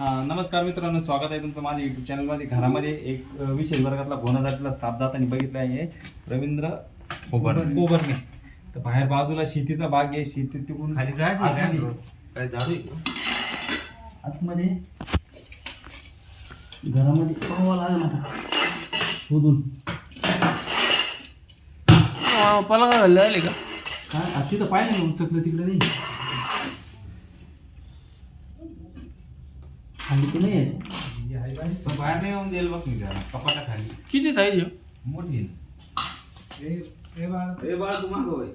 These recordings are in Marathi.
हा नमस्कार मित्रांनो स्वागत आहे तुमचं माझ्या युट्यूब चॅनलमध्ये घरामध्ये एक विशेष वर्गातला गोना जातीला साप जाताना बघितला आहे. रवींद्र कोबरणे. कोबरणे तर बाहेर बाजूला शेतीचा बाग आहे. शेती तिकडून खाली काय आतमध्ये- काय? झाडू आहे का? आतमध्ये घरामध्ये पाहावं लागेल आता. शोधून. पलंग घालले आले का? काय? आ, तिथं पाहिलं ना उचकलं तिकडे नाही. खाली ते नाही आहे पण बाहेर नाही येऊन देईल बघ मी त्याला कपाटा खाली। किती साईज मोठी आहे. ए बाळ तू मागं वळ.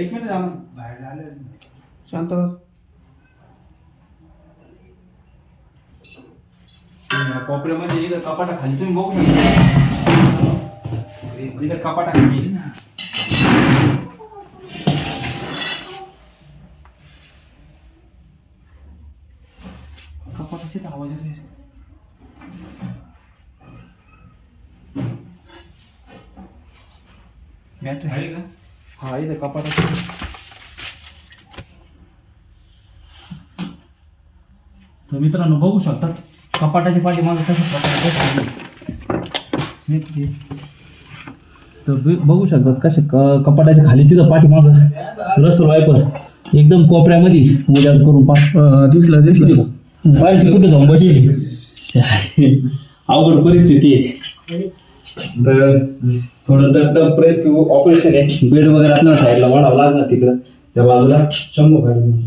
एक मिनिट जा ना. शांत बस या कोपऱ्यामध्ये इथं कपाटा खाली तुम्ही बघू शकता. इथं कपाटा खाली कपाटाची तर आवाज येतोय. बॅटरी खाली का? हा इथं कपाटाची. तर मित्रांनो बघू शकतात कपाटाची पाठी माझं कशा प्रकारे. तर बघू शकतात कशा क कपाटाच्या खाली तिथं पाठी माझं रस वायपर एकदम कोपऱ्यामध्ये उजाड करून पाठ दिसला दिसली. पाहिजे कुठे जाऊन बसली? अवघड परिस्थिती आहे. तर थोडं तर प्रेस ऑपरेशन आहे. बेड वगैरे आपल्याला साईडला वाढावं लागणार तिकडं. त्या बाजूला. शंभू काढून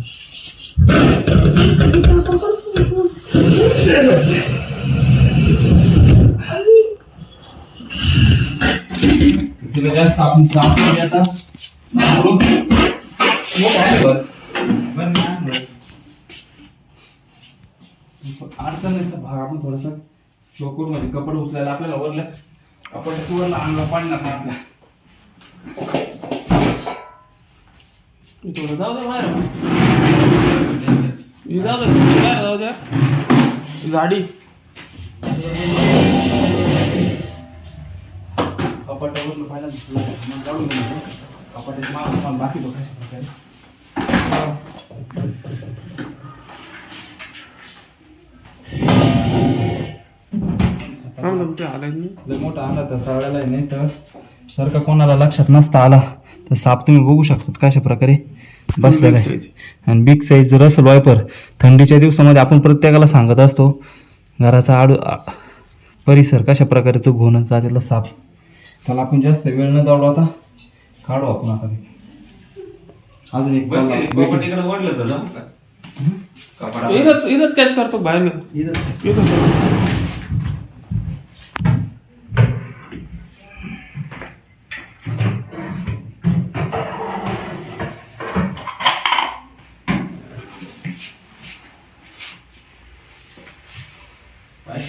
तिकडे जास्त आपण आपण आता मोठं आहे बरं. बरं ना, बरं. अडचणीचा भाग आपण थोडस लोकूर म्हणजे कपड उचलायला आपल्याला वरलं कपड वरला आणला पाडणार नाही आपल्या थोडं जाऊ दे. जाऊ दे. बाहेर जाऊ द्या गाडी. पाहिलं पण बाकी बघ कशा प्रकारे लय मोठा आला तर तळायला नाही तर जर का कोणाला लक्षात नसता आला तर साप तुम्ही बघू शकतात कशा प्रकारे बसलेला आहे. आणि बिग साईज जर असेल वायपर थंडीच्या दिवसामध्ये आपण प्रत्येकाला सांगत असतो घराचा आड परिसर कशा प्रकारे तो घोणं जातीला साप त्याला आपण जास्त वेळ न दौडवता काढू आपण आता ते. अजून एक इथंच इथंच कॅच करतो बाहेर गेलो जेवायचं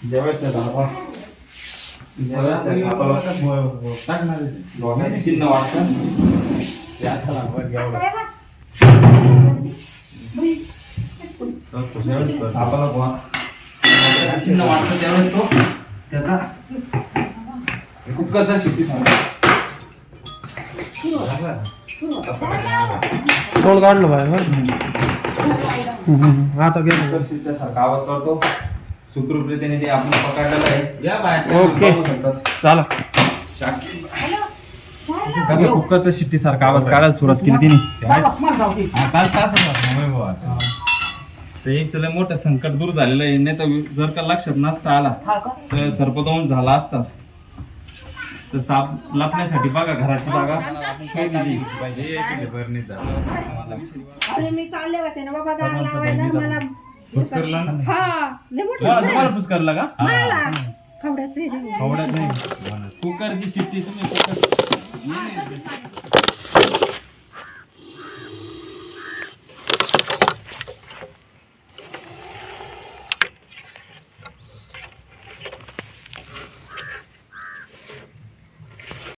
इथं ज्यावेळेस धाबा ज्यावेळेस त्या धाबाला चिन्ह वाटतं ते सापाला चिन्ह वाटतं त्यावेळेस तो त्याचा कुक्काचा शेती सांगतो तोंड काढलं बाहेर आता गेलो सारखा आवाज करतो. सुखरूपरीतीने ते आपण पकडलेलं आहे. या बाहेर ओके. बघू शकतात. झालं. कसं कुकरचा शिट्टी सारखा आवाज काढायला सुरुवात केली तिने. हा, काल. तर एक चला मोठं संकट दूर झालेलं आहे. नाही तर जर का लक्षात नसता आला तर सर्पदंश झाला असता. तर साप लपण्यासाठी बघा घराची जागा. शोधली पाहिजे येते ते बरणीत झालं. अरे मी चालले होते ना बाबा दार लावायला मला फुसकरला ना? हा लय मोठं तुम्हाला तुम्हाला फुसकारला का? मला? कवड्याचं हे देऊ. आवडत नाही. कुकरची शिट्टी तुम्ही कुकर